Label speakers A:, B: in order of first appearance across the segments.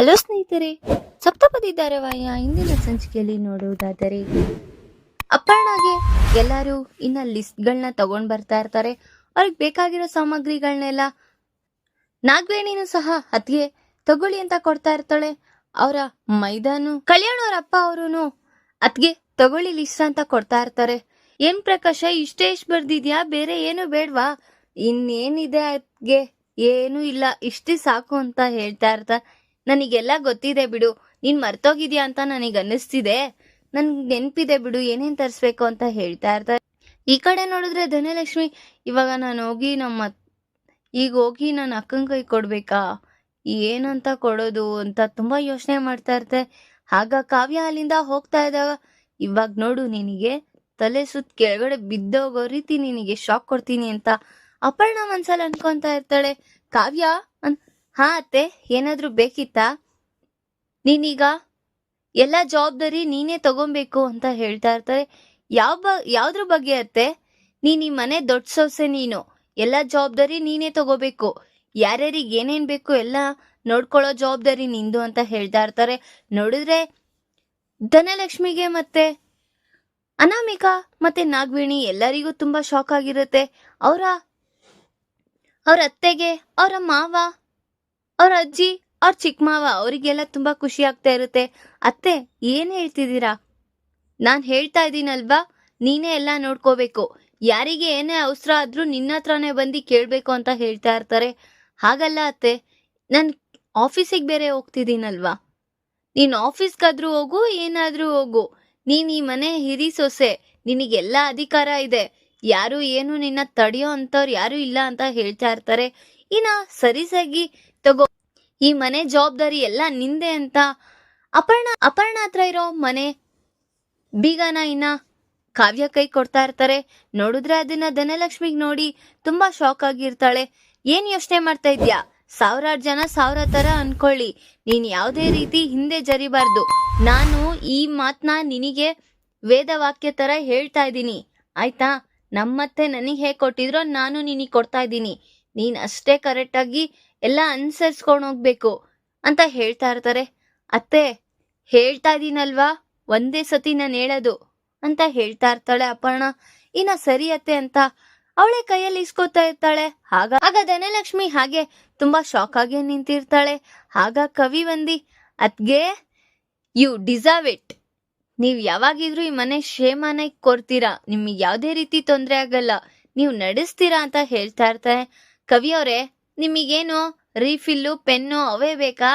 A: Hello ಸ್ನೇಹಿತರೆ ಸಪ್ತಪದಿ ಧಾರಾವಾಹಿಯ ಇಂದಿನ ಸಂಚಿಕೆಯಲ್ಲಿ ನೋಡುವುದಾದರೆ, ಅಪ್ಪಣ್ಣಗೆ ಎಲ್ಲರೂ ಇನ್ನ ಲಿಸ್ಟ್ಗಳನ್ನ ತಗೊಂಡ್ ಬರ್ತಾ ಇರ್ತಾರೆ. ಅವ್ರಿಗೆ ಬೇಕಾಗಿರೋ ಸಾಮಗ್ರಿಗಳನ್ನೆಲ್ಲ ನಾಗವೇಣಿನೂ ಸಹ ಅತಿಗೆ ತಗೊಳ್ಳಿ ಅಂತ ಕೊಡ್ತಾ ಇರ್ತಾಳೆ. ಅವರ ಮೈದಾನು ಕಲ್ಯಾಣ ಅವ್ರ ಅಪ್ಪ ಅವರು ಅತ್ಗೆ ತಗೊಳ್ಳಿ ಲಿಸ್ಟ್ ಅಂತ ಕೊಡ್ತಾ ಇರ್ತಾರೆ. ಏನ್ ಪ್ರಕಾಶ, ಇಷ್ಟೇ ಇಷ್ಟು ಬರ್ದಿದ್ಯಾ? ಬೇರೆ ಏನು ಬೇಡ್ವಾ? ಇನ್ನೇನಿದೆ ಅದ್ಗೆ ಏನು ಇಲ್ಲ, ಇಷ್ಟೇ ಸಾಕು ಅಂತ ಹೇಳ್ತಾ ಇರ್ತಾರೆ ನನಗೆಲ್ಲ ಗೊತ್ತಿದೆ ಬಿಡು. ನೀನ್ ಮರ್ತೋಗಿದ್ಯಾ ಅಂತ ನನಗೆ ಅನ್ನಿಸ್ತಿದೆ ನನ್ಗೆ ನೆನ್ಪಿದೆ ಬಿಡು, ಏನೇನ್ ತರಿಸ್ಬೇಕು ಅಂತ ಹೇಳ್ತಾ ಇರ್ತಾರೆ ಈ ಕಡೆ ನೋಡಿದ್ರೆ ಧನಲಕ್ಷ್ಮಿ, ಇವಾಗ ನಾನು ಹೋಗಿ ನಮ್ಮ ಈಗ ಹೋಗಿ ನನ್ನ ಅಕ್ಕನ ಕೈ ಕೊಡ್ಬೇಕಾ? ಏನಂತ ಕೊಡೋದು ಅಂತ ತುಂಬಾ ಯೋಚನೆ ಮಾಡ್ತಾ ಇರ್ತೆ. ಆಗ ಕಾವ್ಯ ಅಲ್ಲಿಂದ ಹೋಗ್ತಾ ಇದ್ದಾಗ, ಇವಾಗ ನೋಡು ನಿನಗೆ ತಲೆ ಸುತ್ತ ಕೆಳಗಡೆ ಬಿದ್ದೋಗೋ ರೀತಿ ನಿನಗೆ ಶಾಕ್ ಕೊಡ್ತೀನಿ ಅಂತ ಅಪರ್ಣ ಮನ್ಸಲ್ಲಿ ಅನ್ಕೊಂತ ಇರ್ತಾಳೆ. ಕಾವ್ಯ ಅನ್ ಹಾ ಅತ್ತೆ, ಏನಾದ್ರೂ ಬೇಕಿತ್ತಾ? ನೀನೀಗ ಎಲ್ಲ ಜವಾಬ್ದಾರಿ ನೀನೇ ತಗೊಬೇಕು ಅಂತ ಹೇಳ್ತಾ ಇರ್ತಾರೆ. ಯಾವ ಬ, ಯಾವ್ದ್ರ ಬಗ್ಗೆ ಅತ್ತೆ? ನೀನು ಈ ಮನೆ ದೊಡ್ಡ ಸೊಸೆ ನೀನು. ಎಲ್ಲ ಜವಾಬ್ದಾರಿ ನೀನೇ ತಗೋಬೇಕು. ಯಾರ್ಯಾರಿಗೆ ಏನೇನ್ ಬೇಕು ಎಲ್ಲ ನೋಡ್ಕೊಳ್ಳೋ ಜವಾಬ್ದಾರಿ ನಿಂದು ಅಂತ ಹೇಳ್ತಾ ಇರ್ತಾರೆ. ನೋಡಿದ್ರೆ ಧನಲಕ್ಷ್ಮಿಗೆ ಮತ್ತೆ ಅನಾಮಿಕಾ ಮತ್ತೆ ನಾಗವೇಣಿ ಎಲ್ಲರಿಗೂ ತುಂಬಾ ಶಾಕ್ ಆಗಿರುತ್ತೆ. ಅವರ, ಅವ್ರ ಅತ್ತೆಗೆ, ಅವರ ಮಾವ ಅವ್ರ ಅಜ್ಜಿ, ಅವ್ರ ಚಿಕ್ಕಮಾವ ಅವರಿಗೆಲ್ಲ ತುಂಬಾ ಖುಷಿ ಆಗ್ತಾ ಇರುತ್ತೆ. ಅತ್ತೆ, ಏನ್ ಹೇಳ್ತಿದ್ದೀರಾ? ನಾನ್ ಹೇಳ್ತಾ ಇದ್ದೀನಲ್ವಾ? ನೀನೇ ಎಲ್ಲ ನೋಡ್ಕೋಬೇಕು. ಯಾರಿಗೆ ಏನೇ ಅವಸರ ಆದ್ರೂ ನಿನ್ನ ಹತ್ರನೇ ಬಂದು ಕೇಳ್ಬೇಕು ಅಂತ ಹೇಳ್ತಾ ಇರ್ತಾರೆ. ಹಾಗಲ್ಲ ಅತ್ತೆ, ನಾನು ಆಫೀಸಿಗೆ ಬೇರೆ ಹೋಗ್ತಿದ್ದೀನಲ್ವಾ? ನೀನ್ ಆಫೀಸ್ಗಾದ್ರೂ ಹೋಗು, ಏನಾದ್ರೂ ಹೋಗು. ನೀನ್ ಈ ಮನೆ ಹಿರಿ ಸೊಸೆ. ನಿನಗೆಲ್ಲ ಅಧಿಕಾರ ಇದೆ. ಯಾರು ಏನು ನಿನ್ನ ತಡೆಯೋ ಅಂತವ್ರು ಯಾರು ಇಲ್ಲ ಅಂತ ಹೇಳ್ತಾ ಇರ್ತಾರೆ. ಇನ್ನ ಸರಿಸಾಗಿ ತಗೋ. ಈ ಮನೆ ಜವಾಬ್ದಾರಿ ಎಲ್ಲ ನಿಂದೆ ಅಂತ ಅಪರ್ಣ ಅಪರ್ಣ ಹತ್ರ ಇರೋ ಮನೆ ಬೀಗನ ಇನ್ನ ಕಾವ್ಯ ಕೈ ಕೊಡ್ತಾ ಇರ್ತಾರೆ. ನೋಡಿದ್ರೆ ಅದನ್ನ ಧನಲಕ್ಷ್ಮಿಗ್ ನೋಡಿ ತುಂಬಾ ಶಾಕ್ ಆಗಿರ್ತಾಳೆ. ಏನ್ ಯೋಚನೆ ಮಾಡ್ತಾ ಇದ್ಯಾ? ಸಾವಿರಾರು ಜನ ಸಾವಿರ ತರ ಅನ್ಕೊಳ್ಳಿ. ನೀನ್ ಯಾವುದೇ ರೀತಿ ಹಿಂದೆ ಜರಿಬಾರ್ದು. ನಾನು ಈ ಮಾತನ್ನ ನಿನಗೆ ವೇದವಾಕ್ಯ ತರ ಹೇಳ್ತಾ ಇದ್ದೀನಿ. ಆಯ್ತಾ? ನಮ್ಮತ್ತೆ ನನಗೆ ಹೇಗೆ ಕೊಟ್ಟಿದ್ರೋ ನಾನು ನಿನಗೆ ಕೊಡ್ತಾ ಇದ್ದೀನಿ. ನೀನು ಅಷ್ಟೇ ಕರೆಕ್ಟಾಗಿ ಎಲ್ಲ ಅನುಸರಿಸ್ಕೊಂಡು ಹೋಗ್ಬೇಕು ಅಂತ ಹೇಳ್ತಾ ಇರ್ತಾರೆ. ಅತ್ತೆ, ಹೇಳ್ತಾ ಇದ್ದೀನಲ್ವಾ ಒಂದೇ ಸತಿ ನಾನು ಹೇಳೋದು ಅಂತ ಹೇಳ್ತಾ ಇರ್ತಾಳೆ ಅಪರ್ಣ. ಇನ್ನ ಸರಿ ಅತ್ತೆ ಅಂತ ಅವಳೆ ಕೈಯಲ್ಲಿ ಇಸ್ಕೋತಾ ಇರ್ತಾಳೆ. ಆಗ ಆಗ ಧನಲಕ್ಷ್ಮಿ ಹಾಗೆ ತುಂಬಾ ಶಾಕ್ ಆಗಿ ನಿಂತಿರ್ತಾಳೆ. ಆಗ ಕವಿ ಬಂದಿ, ಅತ್ಗೆ ಯು ಡಿಸರ್ವ್ ಇಟ್ ನೀವ್ ಯಾವಾಗಿದ್ರೂ ಈ ಮನೆ ಕ್ಷೇಮನೆ ಕೊಡ್ತೀರಾ? ನಿಮಗೆ ಯಾವುದೇ ರೀತಿ ತೊಂದರೆ ಆಗಲ್ಲ. ನೀವು ನಡೆಸ್ತೀರಾ ಅಂತ ಹೇಳ್ತಾ ಇರ್ತಾರೆ. ಕವಿ ಕವಿಯವರೇ ನಿಮಗೇನು ರೀಫಿಲ್ಲು, ಪೆನ್ನು ಅವೇ ಬೇಕಾ?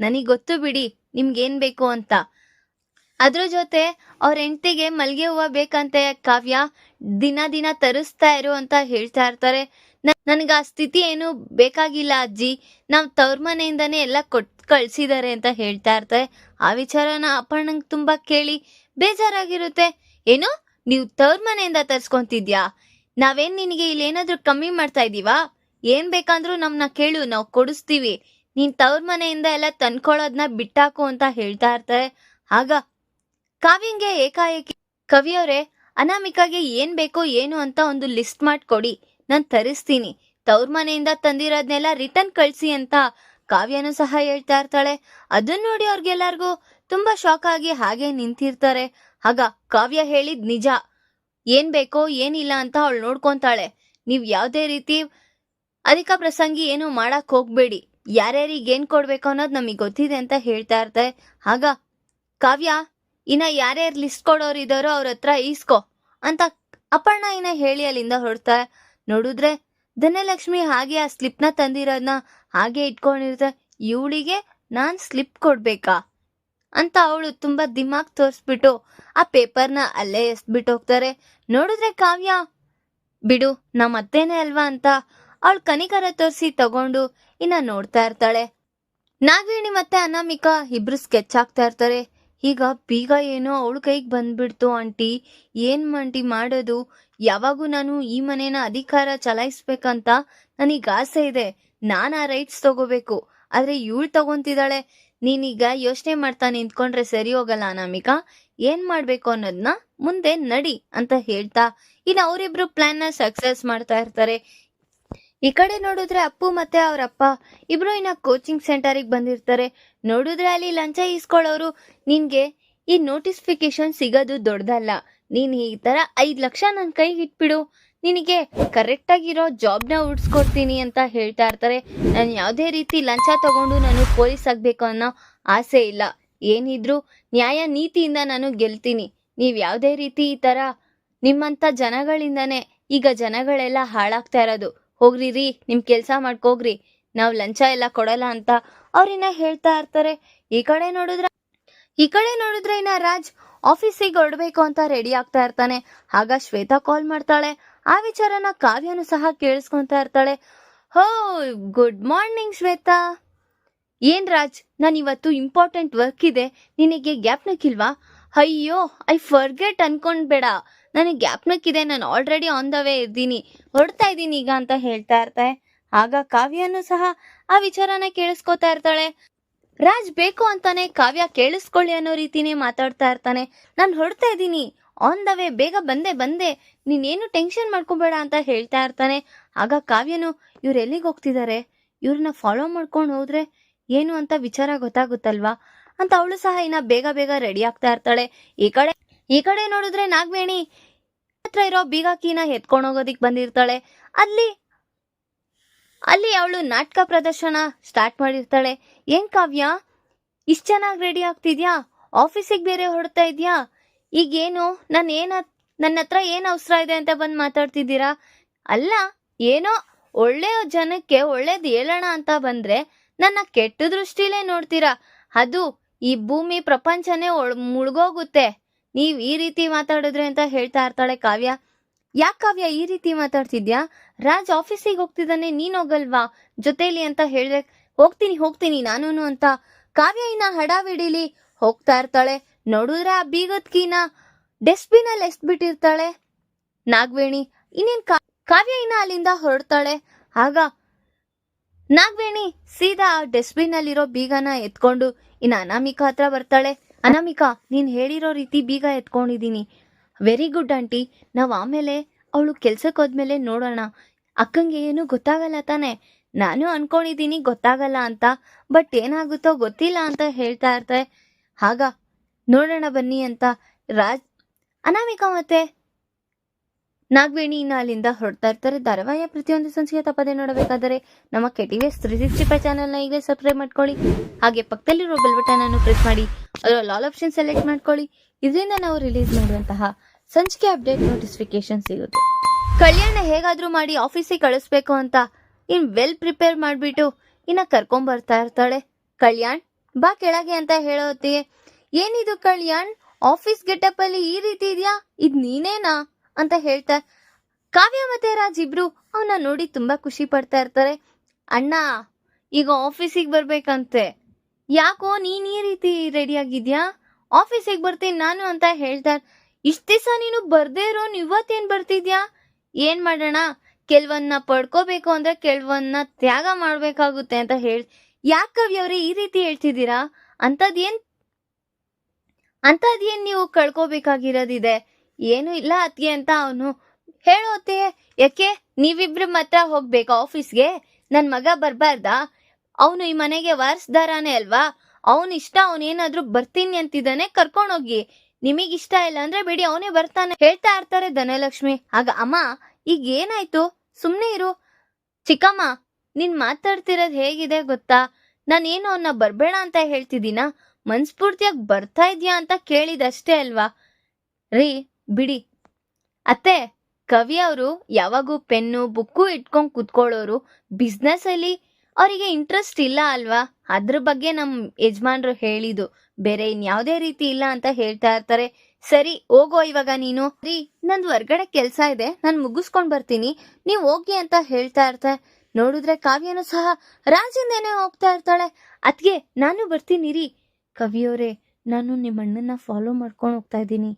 A: ನನಗ್ ಗೊತ್ತು ಬಿಡಿ, ನಿಮ್ಗೇನ್ ಬೇಕು ಅಂತ. ಅದ್ರ ಜೊತೆ ಅವ್ರ ಹೆಂಡತಿಗೆ ಮಲ್ಗೆ ಹೂವ ಬೇಕಂತೆ ಕಾವ್ಯ. ದಿನ ದಿನ ತರಿಸ್ತಾ ಇರು ಅಂತ ಹೇಳ್ತಾ ಇರ್ತಾರೆ. ನನಗೆ ಆ ಸ್ಥಿತಿ ಏನು ಬೇಕಾಗಿಲ್ಲ ಅಜ್ಜಿ. ನಾವ್ ತವ್ರ ಮನೆಯಿಂದಾನೇ ಎಲ್ಲ ಕೊಟ್ ಕಳ್ಸಿದಾರೆ ಅಂತ ಹೇಳ್ತಾ ಇರ್ತಾರೆ. ಆ ವಿಚಾರನ ಅಪ್ಪಣ್ಣಂಗ್ ತುಂಬಾ ಕೇಳಿ ಬೇಜಾರಾಗಿರುತ್ತೆ. ಏನು ನೀವು ತವ್ರ ಮನೆಯಿಂದ ತರ್ಸ್ಕೊಂತಿದ್ಯಾ? ನಾವೇನ್ ನಿನಗೆ ಇಲ್ಲಿ ಏನಾದ್ರೂ ಕಮ್ಮಿ ಮಾಡ್ತಾ ಇದೀವಾ? ಏನ್ ಬೇಕಂದ್ರೂ ನಮ್ಮನ್ನ ಕೇಳು, ನಾವು ಕೊಡಿಸ್ತೀವಿ. ನೀನ್ ತವ್ರ ಮನೆಯಿಂದ ಎಲ್ಲ ತಂದ್ಕೊಳ್ಳೋದನ್ನ ಬಿಟ್ಟಾಕು ಅಂತ ಹೇಳ್ತಾ ಇರ್ತಾರೆ. ಆಗ ಕಾವ್ಯಂಗೆ ಏಕಾಏಕಿ ಕವಿಯವರೇ, ಅನಾಮಿಕಾಗೆ ಏನ್ ಬೇಕೋ ಏನು ಅಂತ ಒಂದು ಲಿಸ್ಟ್ ಮಾಡ್ಕೊಡಿ. ನಾನ್ ತರಿಸ್ತೀನಿ. ತವ್ರ ಮನೆಯಿಂದ ತಂದಿರೋದ್ನೆಲ್ಲ ರಿಟರ್ನ್ ಕಳ್ಸಿ ಅಂತ ಕಾವ್ಯನೂ ಸಹ ಹೇಳ್ತಾ ಇರ್ತಾಳೆ. ಅದನ್ನ ನೋಡಿ ಅವ್ರಿಗೆಲ್ಲರಿಗೂ ತುಂಬಾ ಶಾಕ್ ಆಗಿ ಹಾಗೆ ನಿಂತಿರ್ತಾರೆ. ಆಗ ಕಾವ್ಯ ಹೇಳಿದ್ ನಿಜ. ಏನ್ ಬೇಕೋ ಏನಿಲ್ಲ ಅಂತ ಅವಳು ನೋಡ್ಕೊಂತಾಳೆ. ನೀವ್ ಯಾವ್ದೇ ರೀತಿ ಅಧಿಕ ಪ್ರಸಂಗಿ ಏನು ಮಾಡಕ್ ಹೋಗ್ಬೇಡಿ. ಯಾರ್ಯಾರಿಗೆ ಏನ್ ಕೊಡ್ಬೇಕು ಅನ್ನೋದು ನಮಗೆ ಗೊತ್ತಿದೆ ಅಂತ ಹೇಳ್ತಾ ಇರ್ತಾರೆ. ಆಗ ಕಾವ್ಯ, ಇನ್ನ ಯಾರ್ಯಾರು ಲಿಸ್ಟ್ ಕೊಡೋರು ಇದಾರೋ ಅವ್ರ ಹತ್ರ ಈಸ್ಕೋ ಅಂತ ಅಪರ್ಣ ಇನ್ನ ಹೇಳಿ ಅಲ್ಲಿಂದ ಹೊರಡ್ತಾರೆ ನೋಡಿದ್ರೆ ಧನಲಕ್ಷ್ಮಿ ಹಾಗೆ ಆ ಸ್ಲಿಪ್ನ ತಂದಿರೋದ್ನ ಹಾಗೆ ಇಟ್ಕೊಂಡಿರ್ತ ಇವಳಿಗೆ ನಾನ್ ಸ್ಲಿಪ್ ಕೊಡ್ಬೇಕಾ? ಅಂತ ಅವಳು ತುಂಬಾ ದಿಮಾಗ್ ತೋರಿಸ್ಬಿಟ್ಟು ಆ ಪೇಪರ್ನ ಅಲ್ಲೇ ಎಸ್ಬಿಟ್ಟು ಹೋಗ್ತಾರೆ. ನೋಡಿದ್ರೆ ಕಾವ್ಯ, ಬಿಡು ನಮ್ಮ ಅತ್ತೇನೆ ಅಲ್ವಾ ಅಂತ? ಅವಳು ಕನಿಕರ ತೋರಿಸಿ ತಗೊಂಡು ಇನ್ನ ನೋಡ್ತಾ ಇರ್ತಾಳೆ. ನಾಗವೇಣಿ ಮತ್ತೆ ಅನಾಮಿಕಾ ಇಬ್ರು ಸ್ಕೆಚ್ ಆಗ್ತಾ ಇರ್ತಾರೆ. ಈಗ ಬೀಗ ಏನೋ ಅವಳ ಕೈಗೆ ಬಂದ್ಬಿಡ್ತು ಆಂಟಿ. ಏನ್ ಆಂಟಿ ಮಾಡೋದು? ಯಾವಾಗೂ ನಾನು ಈ ಮನೇನ ಅಧಿಕಾರ ಚಲಾಯಿಸ್ಬೇಕಂತ ನನಗೆ ಆಸೆ ಇದೆ. ನಾನ್ ಆ ರೈಟ್ಸ್ ತಗೋಬೇಕು. ಆದ್ರೆ ಇವಳು ತಗೊಂತಿದ್ದಾಳೆ. ನೀನೀಗ ಯೋಚನೆ ಮಾಡ್ತಾ ನಿಂತ್ಕೊಂಡ್ರೆ ಸರಿ ಹೋಗಲ್ಲ ಅನಾಮಿಕಾ. ಏನ್ ಮಾಡ್ಬೇಕು ಅನ್ನೋದನ್ನ ಮುಂದೆ ನಡಿ ಅಂತ ಹೇಳ್ತಾ ಇನ್ನು ಅವರಿಬ್ರು ಪ್ಲಾನ್ನ ಸಕ್ಸಸ್ ಮಾಡ್ತಾ ಇರ್ತಾರೆ. ಈ ಕಡೆ ನೋಡಿದ್ರೆ ಅಪ್ಪು ಮತ್ತೆ ಅವರಪ್ಪ ಇಬ್ರು ಇನ್ನ ಕೋಚಿಂಗ್ ಸೆಂಟರಿಗೆ ಬಂದಿರ್ತಾರೆ. ನೋಡಿದ್ರೆ ಅಲ್ಲಿ ಲಂಚ ಈಸ್ಕೊಳ್ಳೋರು ನಿನ್ಗೆ ಈ ನೋಟಿಫಿಕೇಶನ್ ಸಿಗೋದು ದೊಡ್ಡದಲ್ಲ. ನೀನ್ ಈ ತರ ಐದ್ ಲಕ್ಷ ನನ್ನ ಕೈಗೆ ಇಟ್ಬಿಡು. ನಿನಗೆ ಕರೆಕ್ಟ್ ಆಗಿರೋ ಜಾಬ್ನ ಉಡ್ಸ್ಕೊಡ್ತೀನಿ ಅಂತ ಹೇಳ್ತಾ ಇರ್ತಾರೆ. ನಾನು ಯಾವುದೇ ರೀತಿ ಲಂಚ ತಗೊಂಡು ನಾನು ಪೊಲೀಸ್ ಆಗ್ಬೇಕು ಅನ್ನೋ ಆಸೆ ಇಲ್ಲ. ಏನಿದ್ರು ನ್ಯಾಯ ನೀತಿಯಿಂದ ನಾನು ಗೆಲ್ತೀನಿ. ನೀವು ಯಾವುದೇ ರೀತಿ ಈ ತರ ನಿಮ್ಮಂತ ಜನಗಳಿಂದಾನೆ ಈಗ ಜನಗಳೆಲ್ಲ ಹಾಳಾಗ್ತಾ ಇರೋದು. ಹೋಗ್ರಿ ರೀ, ನಿಮ್ ಕೆಲ್ಸ ಮಾಡ್ಕೋಗ್ರಿ ನಾವು ಲಂಚ ಎಲ್ಲ ಕೊಡಲ್ಲ ಅಂತ ಅವ್ರಿನ್ನ ಹೇಳ್ತಾ ಇರ್ತಾರೆ. ಈ ಕಡೆ ನೋಡಿದ್ರೆ, ಈ ಕಡೆ ನೋಡಿದ್ರೆ ಇನ್ನ ರಾಜ್ ಆಫೀಸಿಗೆ ಹೊರಡ್ಬೇಕು ಅಂತ ರೆಡಿ ಆಗ್ತಾ ಇರ್ತಾನೆ. ಆಗ ಶ್ವೇತಾ ಕಾಲ್ ಮಾಡ್ತಾಳೆ. ಆ ವಿಚಾರನ ಕಾವ್ಯನು ಸಹ ಕೇಳಿಸ್ಕೊಂತಾ ಇರ್ತಾಳೆ. ಹೋ ಗುಡ್ ಮಾರ್ನಿಂಗ್ ಶ್ವೇತಾ. ಏನ್ ರಾಜ್ ನಾನು ಇವತ್ತು ಇಂಪಾರ್ಟೆಂಟ್ ವರ್ಕ್ ಇದೆ. ನಿನಗೆ ಗ್ಯಾಪ್ನಕ್ಕಿಲ್ವಾ ಅಯ್ಯೋ, ಐ ಫರ್ಗೆಟ್ ಅನ್ಕೊಂಡ್ಬೇಡ. ನನಗೆ ಗ್ಯಾಪ್ನಕ್ಕಿದೆ ನಾನು ಆಲ್ರೆಡಿ ಆನ್ ದ ವೇ ಇದ್ದೀನಿ. ಹೊರಡ್ತಾ ಇದ್ದೀನಿ ಈಗ ಅಂತ ಹೇಳ್ತಾ ಇರ್ತಾಳೆ. ಆಗ ಕಾವ್ಯನು ಸಹ ಆ ವಿಚಾರನ ಕೇಳಿಸ್ಕೊತಾ ಇರ್ತಾಳೆ. ರಾಜ್, ಬೇಕು ಅಂತಾನೆ ಕಾವ್ಯ ಕೇಳಿಸ್ಕೊಳ್ಳಿ ಅನ್ನೋ ರೀತಿನೇ ಮಾತಾಡ್ತಾ ಇರ್ತಾನೆ. ನಾನು ಹೊರಡ್ತಾ ಇದ್ದೀನಿ. ಆನ್ ದ ವೇ ಬೇಗ ಬಂದೆ ಬಂದೆ. ನೀನೇನು ಟೆನ್ಷನ್ ಮಾಡ್ಕೋಬೇಡ ಅಂತ ಹೇಳ್ತಾ ಇರ್ತಾನೆ. ಆಗ ಕಾವ್ಯನು, ಇವ್ರು ಎಲ್ಲಿಗೆ ಹೋಗ್ತಿದ್ದಾರೆ ಇವ್ರನ್ನ ಫಾಲೋ ಮಾಡ್ಕೊಂಡು ಹೋದ್ರೆ ಏನು ಅಂತ ವಿಚಾರ ಗೊತ್ತಾಗುತ್ತಲ್ವಾ? ಅಂತ ಅವಳು ಸಹ ಇನ್ನ ಬೇಗ ಬೇಗ ರೆಡಿ ಆಗ್ತಾ ಇರ್ತಾಳೆ. ಈ ಕಡೆ ಈ ಕಡೆ ನೋಡಿದ್ರೆ ನಾಗವೇಣಿ ಹತ್ರ ಇರೋ ಬೀಗ ಕೀನ ಎತ್ಕೊಂಡು ಹೋಗೋದಿಕ್ ಬಂದಿರ್ತಾಳೆ. ಅಲ್ಲಿ ಅಲ್ಲಿ ಅವಳು ನಾಟಕ ಪ್ರದರ್ಶನ ಸ್ಟಾರ್ಟ್ ಮಾಡಿರ್ತಾಳೆ. ಏನ್ ಕಾವ್ಯ? ಇಷ್ಟು ಚೆನ್ನಾಗಿ ರೆಡಿ ಆಗ್ತಿದ್ಯಾ? ಆಫೀಸಿಗೆ ಬೇರೆ ಹೊರಡ್ತಾ ಇದ್ಯಾ? ಈಗೇನು? ನಾನು ಏನ, ನನ್ನ ಹತ್ರ ಏನು ಅವಸರ ಇದೆ ಅಂತ ಬಂದು ಮಾತಾಡ್ತಿದ್ದೀರಾ? ಅಲ್ಲ, ಏನೋ ಒಳ್ಳೆಯ ಜನಕ್ಕೆ ಒಳ್ಳೇದು ಹೇಳೋಣ ಅಂತ ಬಂದ್ರೆ ನನ್ನ ಕೆಟ್ಟ ದೃಷ್ಟಿಲೇ ನೋಡ್ತೀರಾ? ಅದು ಈ ಭೂಮಿ ಪ್ರಪಂಚನೇ ಮುಳುಗೋಗುತ್ತೆ. ನೀವು ಈ ರೀತಿ ಮಾತಾಡಿದ್ರೆ ಅಂತ ಹೇಳ್ತಾ ಇರ್ತಾಳೆ ಕಾವ್ಯ. ಯಾಕೆ ಕಾವ್ಯ ಈ ರೀತಿ ಮಾತಾಡ್ತಿದ್ಯಾ? ರಾಜ್ ಆಫೀಸಿಗೆ ಹೋಗ್ತಿದ್ದಾನೆ, ನೀನು ಹೋಗಲ್ವಾ? ಜೊತೆಲಿ ಅಂತ ಹೇಳ್ದೆ, ಹೋಗ್ತೀನಿ ಹೋಗ್ತೀನಿ ನಾನೂನು ಅಂತ. ಕಾವ್ಯ ಇನ್ನ ಹಡಾವಿಡಿಲಿ ಹೋಗ್ತಾ ಇರ್ತಾಳೆ. ನೋಡಿದ್ರೆ ಆ ಬೀಗದ ಅಲ್ಲಿ ಎಸ್ಬಿಟ್ಟಿರ್ತಾಳೆ. ನಾಗವೇಣಿ, ಇನ್ನೇನ್ ಕಾವ್ಯ ಇನ್ನ ಅಲ್ಲಿಂದ ಹೊರಡ್ತಾಳೆ. ಆಗ ನಾಗವೇಣಿ ಸೀದಾ ಆ ಡಸ್ಟ್ಬಿನ್ ಅಲ್ಲಿರೋ ಬೀಗನ ಎತ್ಕೊಂಡು ಇನ್ನು ಅನಾಮಿಕಾ ಹತ್ರ ಬರ್ತಾಳೆ. ಅನಾಮಿಕಾ, ನೀನ್ ಹೇಳಿರೋ ರೀತಿ ಬೀಗ ಎತ್ಕೊಂಡಿದೀನಿ. ವೆರಿ ಗುಡ್ ಆಂಟಿ ನಾವು ಆಮೇಲೆ ಅವಳು ಕೆಲ್ಸಕ್ಕೆ ಹೋದ್ಮೇಲೆ ನೋಡೋಣ. ಅಕ್ಕಂಗೆ ಏನು ಗೊತ್ತಾಗಲ್ಲ ತಾನೆ. ನಾನು ಅನ್ಕೊಂಡಿದ್ದೀನಿ ಗೊತ್ತಾಗಲ್ಲ ಅಂತ. ಬಟ್ ಏನಾಗುತ್ತೋ ಗೊತ್ತಿಲ್ಲ ಅಂತ ಹೇಳ್ತಾ ಇರ್ತಾರೆ ಆಗ ನೋಡೋಣ ಬನ್ನಿ ಅಂತ ರಾಜ್ ಅನಾಮಿಕ ಮತ್ತೆ ನಾಗವೇಣಿ ಇನ್ನು ಅಲ್ಲಿಂದ ಹೊರಡ್ತಾ ಇರ್ತಾರೆ. ಧಾರಾವಾಹಿಯ ಪ್ರತಿಯೊಂದು ಸಂಚಿಕೆ ತಪ್ಪದೆ ನೋಡಬೇಕಾದರೆ ನಮ್ಮ ಎಸ್ ತ್ರೀ ಸಿಕ್ಸ್ಟಿ ಚಾನಲ್ನ ಈಗಲೇ ಸಬ್ಸ್ಕ್ರೈಬ್ ಮಾಡ್ಕೊಳ್ಳಿ. ಹಾಗೆ ಪಕ್ಕದಲ್ಲಿರೋ ಬೆಲ್ ಬಟನ್ ಅನ್ನು ಪ್ರೆಸ್ ಮಾಡಿ. ಅದರ ಲಾಲ್ ಆಪ್ಷನ್ ಸೆಲೆಕ್ಟ್ ಮಾಡ್ಕೊಳ್ಳಿ. ಇದರಿಂದ ನಾವು ರಿಲೀಸ್ ಮಾಡುವಂತಹ ಸಂಚಿಕೆ ಅಪ್ಡೇಟ್ ನೋಟಿಫಿಕೇಶನ್ ಸಿಗುತ್ತೆ. ಕಲ್ಯಾಣ ಹೇಗಾದ್ರೂ ಮಾಡಿ ಆಫೀಸಿಗೆ ಕಳಿಸ್ಬೇಕು ಅಂತ ಇನ್ ವೆಲ್ ಪ್ರಿಪೇರ್ ಮಾಡಿಬಿಟ್ಟು ಇನ್ನ ಕರ್ಕೊಂಡ್ ಬರ್ತಾ ಇರ್ತಾಳೆ. ಕಲ್ಯಾಣ್, ಬಾ ಕೆಳಗೆ ಅಂತ ಹೇಳೋ ಹೊತ್ತಿಗೆ ಏನಿದು ಕಲ್ಯಾಣ್? ಆಫೀಸ್ ಗೆಟಪ್ ಅಲ್ಲಿ ಈ ರೀತಿ ಇದೆಯಾ? ಇದ್ ನೀನೇನಾ? ಅಂತ ಹೇಳ್ತಾ ಕಾವ್ಯ ಮತ್ತೆ ರಾಜ್ ಇಬ್ರು ಅವನ ನೋಡಿ ತುಂಬಾ ಖುಷಿ ಪಡ್ತಾ ಇರ್ತಾರೆ. ಅಣ್ಣ, ಈಗ ಆಫೀಸಿಗೆ ಬರ್ಬೇಕಂತೆ. ಯಾಕೋ ನೀನ್ ಈ ರೀತಿ ರೆಡಿ ಆಗಿದ್ಯಾ? ಆಫೀಸಿಗೆ ಬರ್ತೀನಿ ನಾನು ಅಂತ ಹೇಳ್ತಾ ಇಷ್ಟ ದಿವಸ ನೀನು ಬರ್ದೇ ಇರೋ ಇವತ್ತೇನ್ ಬರ್ತಿದ್ಯಾ? ಏನ್ ಮಾಡೋಣ? ಕೆಲವನ್ನ ಪಡ್ಕೋಬೇಕು ಅಂದ್ರೆ ಕೆಲವನ್ನ ತ್ಯಾಗ ಮಾಡ್ಬೇಕಾಗುತ್ತೆ ಅಂತ ಹೇಳಿ ಯಾಕೆ ಅವರೇ ಈ ರೀತಿ ಹೇಳ್ತಿದ್ದೀರಾ? ಅಂತದೇನ್ ಅಂತದೇನ್ ನೀವು ಕಳ್ಕೋಬೇಕಾಗಿರೋದಿದೆ? ಏನು ಇಲ್ಲ ಅತ್ಗೆ ಅಂತ ಅವನು ಹೇಳೋತೆ ಯಾಕೆ? ನೀವಿಬ್ರು ಮಾತ್ರ ಹೋಗ್ಬೇಕು ಆಫೀಸ್ಗೆ? ನನ್ ಮಗ ಬರ್ಬಾರ್ದ? ಅವನು ಈ ಮನೆಗೆ ವಾರಸ್ದಾರಾನೇ ಅಲ್ವಾ? ಅವನ್ ಇಷ್ಟ ಅವನೇನಾದ್ರೂ ಬರ್ತೀನಿ ಅಂತಿದ್ದಾನೆ, ಕರ್ಕೊಂಡೋಗಿ. ಇಷ್ಟ ಇಲ್ಲ ಅಂದ್ರೆ ಬಿಡಿ, ಅವನೇ ಬರ್ತಾನೆ. ಹೇಳ್ತಾ ಇರ್ತಾರೆ ಧನಲಕ್ಷ್ಮಿ. ಆಗ ಅಮ್ಮ, ಈಗ ಏನಾಯ್ತು? ಸುಮ್ನೆ ಇರು. ಚಿಕ್ಕಮ್ಮ, ನೀನ್ ಮಾತಾಡ್ತಿರೋದ್ ಹೇಗಿದೆ ಗೊತ್ತಾ? ನಾನೇನು ಅವನ್ನ ಬರ್ಬೇಡ ಅಂತ ಹೇಳ್ತಿದ್ದೀನ? ಮನ್ಸ್ಫೂರ್ತಿಯಾಗಿ ಬರ್ತಾ ಇದ್ಯಾ ಅಂತ ಕೇಳಿದಷ್ಟೇ ಅಲ್ವಾ? ರೀ, ಬಿಡಿ. ಅತ್ತೆ, ಕವಿ ಅವರು ಯಾವಾಗೂ ಪೆನ್ನು, ಬುಕ್ಕು ಇಟ್ಕೊಂಡು ಕುತ್ಕೊಳ್ಳೋರು ಬಿಸ್ನೆಸ್ಸಲ್ಲಿ ಅವರಿಗೆ ಇಂಟ್ರೆಸ್ಟ್ ಇಲ್ಲ ಅಲ್ವಾ? ಅದ್ರ ಬಗ್ಗೆ ನಮ್ಮ ಯಜಮಾನ್ರು ಹೇಳಿದ್ದು. ಬೇರೆ ಇನ್ಯಾವುದೇ ರೀತಿ ಇಲ್ಲ ಅಂತ ಹೇಳ್ತಾ ಇರ್ತಾರೆ. ಸರಿ, ಹೋಗೋ ಇವಾಗ ನೀನು. ರೀ, ನಂದು ಹೊರ್ಗಡೆ ಕೆಲಸ ಇದೆ. ನಾನು ಮುಗಿಸ್ಕೊಂಡ್ ಬರ್ತೀನಿ. ನೀವ್ ಹೋಗಿ ಅಂತ ಹೇಳ್ತಾ ಇರ್ತಾರೆ ನೋಡಿದ್ರೆ ಕಾವ್ಯನೂ ಸಹ ರಾಜಿಂದೇನೆ ಹೋಗ್ತಾ ಇರ್ತಾಳೆ. ಅದ್ಗೆ ನಾನು ಬರ್ತೀನಿ ರೀ. ಕವಿಯವರೇ ನಾನು ನಿಮ್ಮ ಅಣ್ಣನ ಫಾಲೋ ಮಾಡ್ಕೊಂಡು ಹೋಗ್ತಾ ಇದ್ದೀನಿ.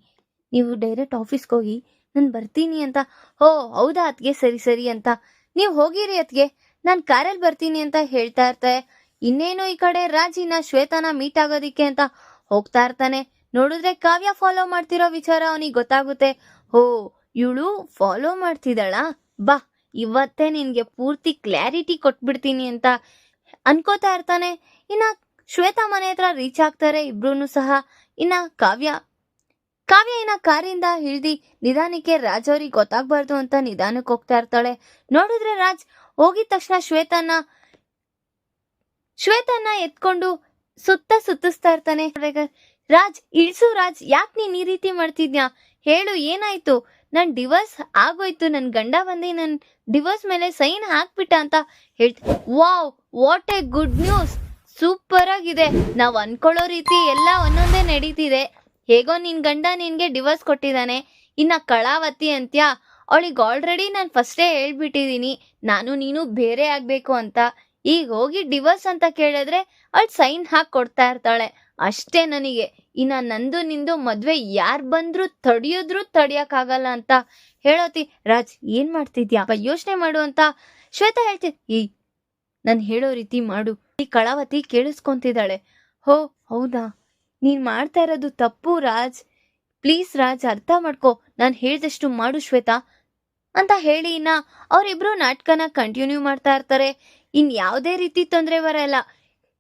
A: ನೀವು ಡೈರೆಕ್ಟ್ ಆಫೀಸ್ಗೆ ಹೋಗಿ ನಾನು ಬರ್ತೀನಿ ಅಂತ, ಹೋ, ಹೌದಾ ಅತ್ಗೆ? ಸರಿ ಸರಿ ಅಂತ. ನೀವು ಹೋಗಿರಿ ಅತ್ಗೆ. ನಾನು ಕಾರಲ್ಲಿ ಬರ್ತೀನಿ ಅಂತ ಹೇಳ್ತಾ ಇರ್ತಾರೆ ಇನ್ನೇನು ಈ ಕಡೆ ರಾಜಿನ, ಶ್ವೇತನ ಮೀಟ್ ಆಗೋದಿಕ್ಕೆ ಅಂತ ಹೋಗ್ತಾ ಇರ್ತಾನೆ. ನೋಡಿದ್ರೆ ಕಾವ್ಯ ಫಾಲೋ ಮಾಡ್ತಿರೋ ವಿಚಾರ ಅವನಿಗೆ ಗೊತ್ತಾಗುತ್ತೆ. ಹೋ, ಇವಳು ಫಾಲೋ ಮಾಡ್ತಿದ್ದಾಳ? ಬಾ, ಇವತ್ತೇ ನಿನ್ಗೆ ಪೂರ್ತಿ ಕ್ಲಾರಿಟಿ ಕೊಟ್ಬಿಡ್ತೀನಿ ಅಂತ ಅನ್ಕೋತಾ ಇರ್ತಾನೆ. ಇನ್ನ ಶ್ವೇತಾ ಮನೆ ಹತ್ರ ರೀಚ್ ಆಗ್ತಾರೆ ಇಬ್ರು ಸಹ. ಇನ್ನ ಕಾವ್ಯ ಕಾವ್ಯ ಇನ್ನ ಕಾರಿಂದ ಹಿಡ್ದಿ ನಿಧಾನಕ್ಕೆ ರಾಜ್ ಅವ್ರಿಗೆ ಗೊತ್ತಾಗ್ಬಾರ್ದು ಅಂತ ನಿಧಾನಕ್ಕೆ ಹೋಗ್ತಾ ಇರ್ತಾಳೆ. ನೋಡಿದ್ರೆ ರಾಜ್ ಹೋಗಿದ ತಕ್ಷಣ ಶ್ವೇತನ ಶ್ವೇತನ ಎತ್ಕೊಂಡು ಸುತ್ತ ಸುತ್ತಿಸ್ತಾ ಇರ್ತಾನೆ. ರಾಜ್, ಇಳ್ಸು ರಾಜ್, ಯಾಕೆ ನೀನ್ ಈ ರೀತಿ ಮಾಡ್ತಿದ್ಯಾ? ಹೇಳು, ಏನಾಯ್ತು? ನನ್ ಡಿವೋರ್ಸ್ ಆಗೋಯ್ತು, ನನ್ ಗಂಡ ಬಂದು, ನನ್ ಡಿವೋರ್ಸ್ ಮೇಲೆ ಸೈನ್ ಹಾಕ್ಬಿಟ್ಟ ಅಂತ ಹೇಳ್ತ wow what a good news super ಆಗಿದೆ. ನಾವ್ ಅನ್ಕೊಳ್ಳೋ ರೀತಿ ಎಲ್ಲ ಒಂದೊಂದೇ ನಡೀತಿದೆ. ಹೇಗೋ ನಿನ್ ಗಂಡ ನಿನ್ಗೆ ಡಿವೋರ್ಸ್ ಕೊಟ್ಟಿದ್ದಾನೆ. ಇನ್ನ ಕಳಾವತಿ ಅಂತ್ಯ? ಅವಳಿಗೆ ಆಲ್ರೆಡಿ ನಾನು ಫಸ್ಟೇ ಹೇಳ್ಬಿಟ್ಟಿದ್ದೀನಿ ನಾನು ನೀನು ಬೇರೆ ಆಗ್ಬೇಕು ಅಂತ. ಈಗ ಹೋಗಿ ಡಿವೋರ್ಸ್ ಅಂತ ಕೇಳಿದ್ರೆ ಅವಳು ಸೈನ್ ಹಾಕಿ ಕೊಡ್ತಾ ಇರ್ತಾಳೆ. ಅಷ್ಟೇ ನನಗೆ. ಇನ್ನ ನಂದು ನಿಂದು ಮದ್ವೆ ಯಾರು ಬಂದ್ರು ತಡಿಯೋದ್ರು ತಡಿಯಕ್ಕಾಗಲ್ಲ ಅಂತ. ಹೇಳೋತಿ, ರಾಜ್, ಏನ್ ಮಾಡ್ತಿದ್ಯಾ? ಯೋಚನೆ ಮಾಡು ಅಂತ. ಶ್ವೇತಾ ಹೇಳ್ತಿ ಈ ನಾನು ಹೇಳೋ ರೀತಿ ಮಾಡು. ಈ ಕಳಾವತಿ ಕೇಳಿಸ್ಕೊಂತಿದ್ದಾಳೆ. ಹೋ, ಹೌದಾ? ನೀನ್ ಮಾಡ್ತಾ ಇರೋದು ತಪ್ಪು, ರಾಜ್. ಪ್ಲೀಸ್, ರಾಜ್, ಅರ್ಥ ಮಾಡ್ಕೋ. ನಾನು ಹೇಳ್ದಷ್ಟು ಮಾಡು, ಶ್ವೇತಾ. ಅಂತ ಹೇಳಿ ಇನ್ನ ಅವರಿಬ್ರು ನಾಟಕನ ಕಂಟಿನ್ಯೂ ಮಾಡ್ತಾ ಇರ್ತಾರೆ. ಇನ್ ಯಾವುದೇ ರೀತಿ ತೊಂದರೆ ಬರಲ್ಲ.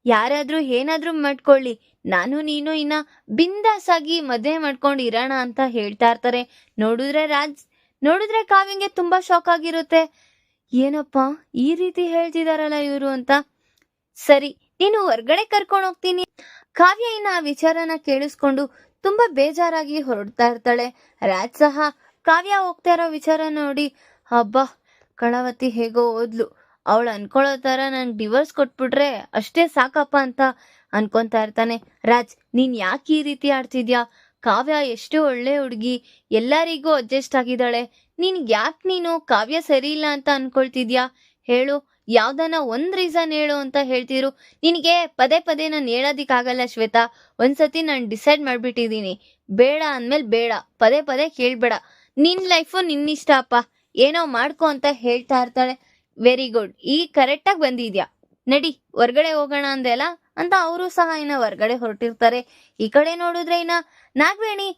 A: ಯಾರಾದ್ರೂ ಏನಾದ್ರೂ ಮಾಡ್ಕೊಳ್ಳಿ. ನಾನು, ನೀನು ಇನ್ನ ಬಿಂದಾಸ್ ಆಗಿ ಮದುವೆ ಮಾಡ್ಕೊಂಡು ಇರೋಣ ಅಂತ ಹೇಳ್ತಾ ಇರ್ತಾರೆ. ನೋಡಿದ್ರೆ ರಾಜ್, ನೋಡಿದ್ರೆ ಕಾವ್ಯಂಗೆ ತುಂಬಾ ಶಾಕ್ ಆಗಿರುತ್ತೆ. ಏನಪ್ಪ, ಈ ರೀತಿ ಹೇಳ್ತಿದಾರಲ್ಲ ಇವರು ಅಂತ. ಸರಿ, ನೀನು ಹೊರ್ಗಡೆ ಕರ್ಕೊಂಡು ಹೋಗ್ತೀನಿ. ಕಾವ್ಯ ಇನ್ನ ಆ ವಿಚಾರನ ಕೇಳಿಸ್ಕೊಂಡು ತುಂಬಾ ಬೇಜಾರಾಗಿ ಹೊರಡ್ತಾ ಇರ್ತಾಳೆ. ರಾಜ್ ಸಹ ಕಾವ್ಯ ಹೋಗ್ತಾ ಇರೋ ವಿಚಾರ ನೋಡಿ ಹಬ್ಬ ಕಳವತಿ ಹೇಗೋ ಓದ್ಲು ಅವಳು ಅನ್ಕೊಳ್ಳೋ ತರ ನಂಗೆ ಡಿವೋರ್ಸ್ ಕೊಟ್ಬಿಟ್ರೆ ಅಷ್ಟೇ ಸಾಕಪ್ಪ ಅಂತ ಅನ್ಕೊಂತಾ ಇರ್ತಾನೆ. ರಾಜ್, ನೀನ್ ಯಾಕೆ ಈ ರೀತಿ ಆಡ್ತಿದ್ಯಾ? ಕಾವ್ಯ ಎಷ್ಟು ಒಳ್ಳೆ ಹುಡುಗಿ, ಎಲ್ಲರಿಗೂ ಅಡ್ಜಸ್ಟ್ ಆಗಿದ್ದಾಳೆ. ನೀನ್ ಯಾಕೆ ನೀನು ಕಾವ್ಯ ಸರಿ ಇಲ್ಲ ಅಂತ ಅನ್ಕೊಳ್ತಿದ್ಯಾ? ಹೇಳು ಯಾವ್ದನ ಒಂದ್ ರೀಸನ್ ಹೇಳು ಅಂತ ಹೇಳ್ತಿರು ನಿನಗೆ ಪದೇ ಪದೇ ನಾನು ಹೇಳೋದಿಕ್ಕಾಗಲ್ಲ ಶ್ವೇತಾ. ಒಂದ್ಸತಿ ನಾನು ಡಿಸೈಡ್ ಮಾಡ್ಬಿಟ್ಟಿದೀನಿ ಬೇಡ ಅಂದ್ಮೇಲೆ ಬೇಡ. ಪದೇ ಪದೇ ಕೇಳ್ಬೇಡ. ನಿನ್ ಲೈಫು ನಿನ್ನಿಷ್ಟ ಅಪ್ಪ. ಏನೋ ಮಾಡ್ಕೊ ಅಂತ ಹೇಳ್ತಾ ಇರ್ತಾಳೆ. ವೆರಿ ಗುಡ್ ಈಗ ಕರೆಕ್ಟಾಗಿ ಬಂದಿದ್ಯಾ? ನಡಿ, ಹೊರ್ಗಡೆ ಹೋಗೋಣ ಅಂದೆಲ್ಲ ಅಂತ ಅವರು ಸಹ ಇನ್ನ ಹೊರ್ಗಡೆ ಹೊರಟಿರ್ತಾರೆ. ಈ ಕಡೆ ನೋಡಿದ್ರೆ ಇನ್ನ, ನಾಗವೇಣಿ,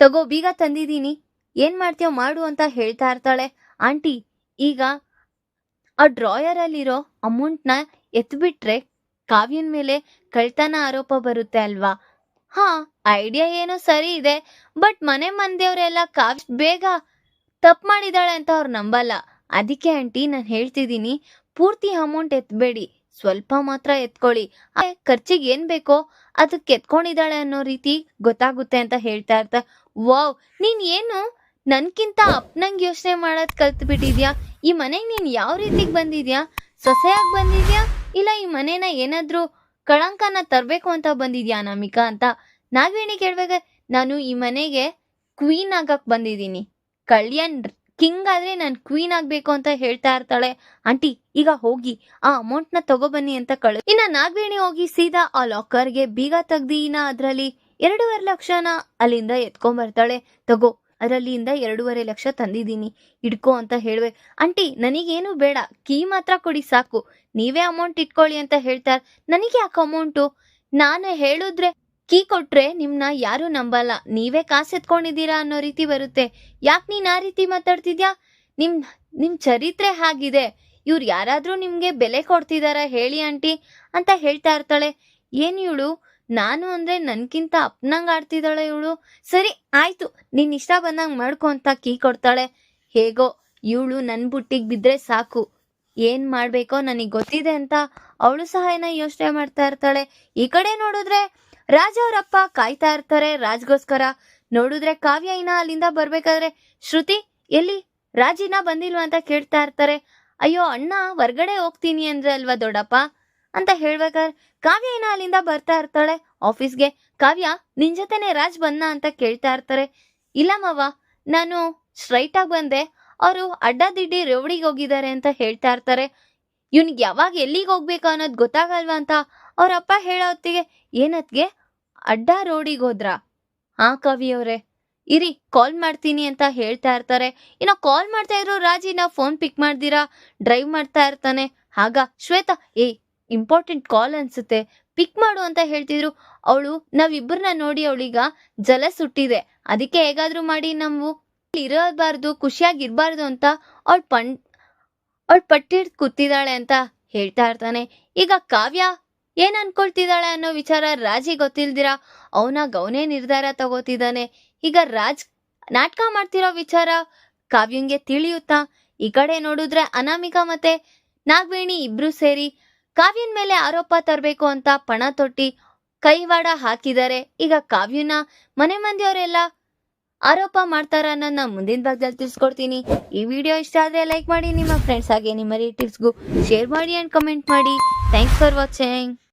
A: ತಗೋ, ಬೀಗ ತಂದಿದ್ದೀನಿ. ಏನ್ ಮಾಡ್ತೀಯೋ ಮಾಡು ಅಂತ ಹೇಳ್ತಾ ಇರ್ತಾಳೆ. ಆಂಟಿ, ಈಗ ಆ ಡ್ರಾಯರ್ ಅಲ್ಲಿರೋ ಅಮೌಂಟ್ನ ಎತ್ಬಿಟ್ರೆ ಕಾವ್ಯನ್ ಮೇಲೆ ಕಳ್ತನ ಆರೋಪ ಬರುತ್ತೆ ಅಲ್ವಾ? ಹಾ ಐಡಿಯಾ ಏನೋ ಸರಿ ಇದೆ ಬಟ್ ಮನೆ ಮಂದಿಯವರೆಲ್ಲ ಕಾವ್ಯ ಬೇಗ ತಪ್ಪು ಮಾಡಿದಾಳೆ ಅಂತ ಅವ್ರು ನಂಬಲ್ಲ. ಅದಕ್ಕೆ ಆಂಟಿ ನಾನು ಹೇಳ್ತಿದ್ದೀನಿ, ಪೂರ್ತಿ ಅಮೌಂಟ್ ಎತ್ಬೇಡಿ, ಸ್ವಲ್ಪ ಮಾತ್ರ ಎತ್ಕೊಳ್ಳಿ. ಖರ್ಚಿಗೆ ಏನ್ ಬೇಕೋ ಅದಕ್ಕೆ ಎತ್ಕೊಂಡಿದ್ದಾಳೆ ಅನ್ನೋ ರೀತಿ ಗೊತ್ತಾಗುತ್ತೆ ಅಂತ ಹೇಳ್ತಾ ಇರ್ತಾ, ವಾವ್, ನೀನ್ ಏನು ನನ್ಕಿಂತ ಅಪ್ನಂಗ್ ಯೋಚನೆ ಮಾಡೋದ್ ಕಲ್ತ್ ಬಿಟ್ಟಿದ್ಯಾ ಈ ಮನೆಗೆ ನೀನ್ ಯಾವ ರೀತಿಗೆ ಬಂದಿದ್ಯಾ? ಸೊಸೆಯಾಗಿ ಬಂದಿದ್ಯಾ? ಇಲ್ಲ ಈ ಮನೇನ ಏನಾದ್ರೂ ಕಳಂಕನ ತರಬೇಕು ಅಂತ ಬಂದಿದ್ಯಾ ನಮಿಕಾ ಅಂತ? ನಾಗವೇಣಿ ಕೇಳ್ಬೇಕ ನಾನು ಈ ಮನೆಗೆ ಕ್ವೀನ್ ಆಗಕ್ ಬಂದಿದ್ದೀನಿ. ಕಲ್ಯಾಣ್ ಕಿಂಗ್ ಆದ್ರೆ ನಾನು ಕ್ವೀನ್ ಆಗ್ಬೇಕು ಅಂತ ಹೇಳ್ತಾ ಇರ್ತಾಳೆ. ಆಂಟಿ, ಈಗ ಹೋಗಿ, ಆ ಅಮೌಂಟ್ನ ತಗೊಬನ್ನಿ ಅಂತ ಕಳು. ಇನ್ನ ನಾಗವೇಣಿ ಹೋಗಿ ಸೀದಾ ಆ ಲಾಕರ್ಗೆ ಬೀಗ ತೆಗ್ದಿ ಇನ್ನ ಅದ್ರಲ್ಲಿ ಎರಡೂವರೆ ಲಕ್ಷನ ಅಲ್ಲಿಂದ ಎತ್ಕೊಂಡ್ ಬರ್ತಾಳೆ ತಗೋ ಅದರಲ್ಲಿಂದ ಎರಡೂವರೆ ಲಕ್ಷ ತಂದಿದ್ದೀನಿ. ಇಡ್ಕೋ ಅಂತ ಹೇಳುವೆ. ಆಂಟಿ, ನನಗೇನು ಬೇಡ. ಕೀ ಮಾತ್ರ ಕೊಡಿ ಸಾಕು. ನೀವೇ ಅಮೌಂಟ್ ಇಟ್ಕೊಳ್ಳಿ ಅಂತ ಹೇಳ್ತಾರೆ. ನನಗೆ ಯಾಕೆ ಅಮೌಂಟು ನಾನು ಹೇಳಿದ್ರೆ ಕೀ ಕೊಟ್ರೆ ನಿಮ್ನ ಯಾರು ನಂಬಲ್ಲ. ನೀವೇ ಕಾಸು ಎತ್ಕೊಂಡಿದ್ದೀರಾ ಅನ್ನೋ ರೀತಿ ಬರುತ್ತೆ. ಯಾಕೆ ನೀನು ಆ ರೀತಿ ಮಾತಾಡ್ತಿದ್ಯಾ? ನಿಮ್ ನಿಮ್ಮ ಚರಿತ್ರೆ ಹಾಗಿದೆ. ಇವ್ರು ಯಾರಾದರೂ ನಿಮಗೆ ಬೆಲೆ ಕೊಡ್ತಿದಾರಾ ಹೇಳಿ ಆಂಟಿ ಅಂತ ಹೇಳ್ತಾ ಇರ್ತಾಳೆ. ಏನು ಇವಳು? ನಾನು ಅಂದ್ರೆ ನನ್ಕಿಂತ ಅಪ್ನಂಗ್ ಆಡ್ತಿದ್ದಾಳೆ ಇವಳು. ಸರಿ, ಆಯ್ತು. ನಿನ್ ಇಷ್ಟ ಬಂದಂಗ್ ಮಾಡ್ಕೊ ಅಂತ ಕೀ ಕೊಡ್ತಾಳೆ. ಹೇಗೋ, ಇವಳು ನನ್ ಬುಟ್ಟಿಗೆ ಬಿದ್ರೆ ಸಾಕು. ಏನ್ ಮಾಡ್ಬೇಕೋ ನನಗ್ ಗೊತ್ತಿದೆ ಅಂತ ಅವಳು ಸಹ ಏನೋ ಯೋಚನೆ ಮಾಡ್ತಾ ಇರ್ತಾಳೆ. ಈ ಕಡೆ ನೋಡಿದ್ರೆ ರಾಜ ಅವರಪ್ಪ ಕಾಯ್ತಾ ಇರ್ತಾರೆ ರಾಜ್ಗೋಸ್ಕರ. ನೋಡಿದ್ರೆ ಕಾವ್ಯ ಇನ್ನ ಅಲ್ಲಿಂದ ಬರ್ಬೇಕಾದ್ರೆ, ಶ್ರುತಿ, ಎಲ್ಲಿ? ರಾಜಿನ ಬಂದಿಲ್ವಾ? ಅಂತ ಕೇಳ್ತಾ ಇರ್ತಾರೆ. ಅಯ್ಯೋ, ಅಣ್ಣ, ಹೊರ್ಗಡೆ ಹೋಗ್ತೀನಿ ಅಂದ್ರೆ ಅಲ್ವಾ ದೊಡ್ಡಪ್ಪ? ಅಂತ ಹೇಳ್ಬೇಕಾದ್ರೆ ಕಾವ್ಯ ಏನ ಅಲ್ಲಿಂದ ಬರ್ತಾ ಇರ್ತಾಳೆ. ಆಫೀಸ್ಗೆ ಕಾವ್ಯ, ನಿನ್ ಜೊತೆನೆ ರಾಜ್ ಬಂದ ಅಂತ ಕೇಳ್ತಾ ಇರ್ತಾರೆ. ಇಲ್ಲ ಮಾವ, ನಾನು ಸ್ಟ್ರೈಟ್ ಆಗಿ ಬಂದೆ. ಅವರು ಅಡ್ಡದಿಡ್ಡಿ ರೆವಡಿಗೆ ಹೋಗಿದ್ದಾರೆ ಅಂತ ಹೇಳ್ತಾ ಇರ್ತಾರೆ. ಇವ್ನಿಗೆ ಯಾವಾಗ ಎಲ್ಲಿಗೆ ಹೋಗ್ಬೇಕು ಅನ್ನೋದು ಗೊತ್ತಾಗಲ್ವಾ ಅಂತ ಅವ್ರ ಅಪ್ಪ ಹೇಳೋ ಹೊತ್ತಿಗೆ, ಏನತ್ಗೆ? ಅಡ್ಡ ರೋಡಿಗೆ ಹೋದ್ರಾ? ಹಾ ಕವಿಯವ್ರೆ ಇರಿ, ಕಾಲ್ ಮಾಡ್ತೀನಿ ಅಂತ ಹೇಳ್ತಾ ಇರ್ತಾರೆ. ಇನ್ನ ಕಾಲ್ ಮಾಡ್ತಾ ಇರೋ ರಾಜಿನ ಫೋನ್ ಪಿಕ್ ಮಾಡ್ದಿರಾ? ಡ್ರೈವ್ ಮಾಡ್ತಾ ಇರ್ತಾನೆ. ಆಗ ಶ್ವೇತಾ ಏ ಇಂಪಾರ್ಟೆಂಟ್ ಕಾಲ್ ಅನ್ಸುತ್ತೆ. ಪಿಕ್ ಮಾಡು ಅಂತ ಹೇಳ್ತಿದ್ರು. ಅವಳು ನಾವಿಬ್ಬರನ್ನ ನೋಡಿ ಅವಳೀಗ ಜಲ ಸುಟ್ಟಿದೆ. ಅದಕ್ಕೆ ಹೇಗಾದ್ರೂ ಮಾಡಿ ನಾವು ಇರಬಾರ್ದು, ಖುಷಿಯಾಗಿರ್ಬಾರ್ದು ಅಂತ ಅವಳು ಪಣ್, ಅವಳು ಪಟ್ಟಿಡ್ ಕೂತಿದ್ದಾಳೆ ಅಂತ ಹೇಳ್ತಾ ಇರ್ತಾನೆ. ಈಗ ಕಾವ್ಯ ಏನ್ ಅನ್ಕೊಳ್ತಿದ್ದಾಳೆ ಅನ್ನೋ ವಿಚಾರ ರಾಜಿ ಗೊತ್ತಿಲ್ದಿರ? ಅವನ ಗೌನೇ ನಿರ್ಧಾರ ತಗೋತಿದ್ದಾನೆ. ಈಗ ರಾಜ್ ನಾಟಕ ಮಾಡ್ತಿರೋ ವಿಚಾರ ಕಾವ್ಯಂಗೆ ತಿಳಿಯುತ್ತಾ? ಈ ಕಡೆ ನೋಡಿದ್ರೆ ಅನಾಮಿಕಾ ಮತ್ತೆ ನಾಗವೇಣಿ ಇಬ್ರು ಸೇರಿ ಕಾವ್ಯನ್ ಮೇಲೆ ಆರೋಪ ತರಬೇಕು ಅಂತ ಪಣ ತೊಟ್ಟಿ ಕೈವಾಡ ಹಾಕಿದ್ದಾರೆ. ಈಗ ಕಾವ್ಯನ ಮನೆ ಮಂದಿಯವರೆಲ್ಲ ಆರೋಪ ಮಾಡ್ತಾರ ನನ್ನ ಮುಂದಿನ ಭಾಗದಲ್ಲಿ ತಿಳಿಸ್ಕೊಡ್ತೀನಿ. ಈ ವಿಡಿಯೋ ಇಷ್ಟ ಆದ್ರೆ ಲೈಕ್ ಮಾಡಿ, ನಿಮ್ಮ ಫ್ರೆಂಡ್ಸ್ ಹಾಗೆ ನಿಮ್ಮ ರಿಲೇಟಿವ್ಸ್ಗೂ ಶೇರ್ ಮಾಡಿ ಅಂಡ್ ಕಮೆಂಟ್ ಮಾಡಿ. Thanks for watching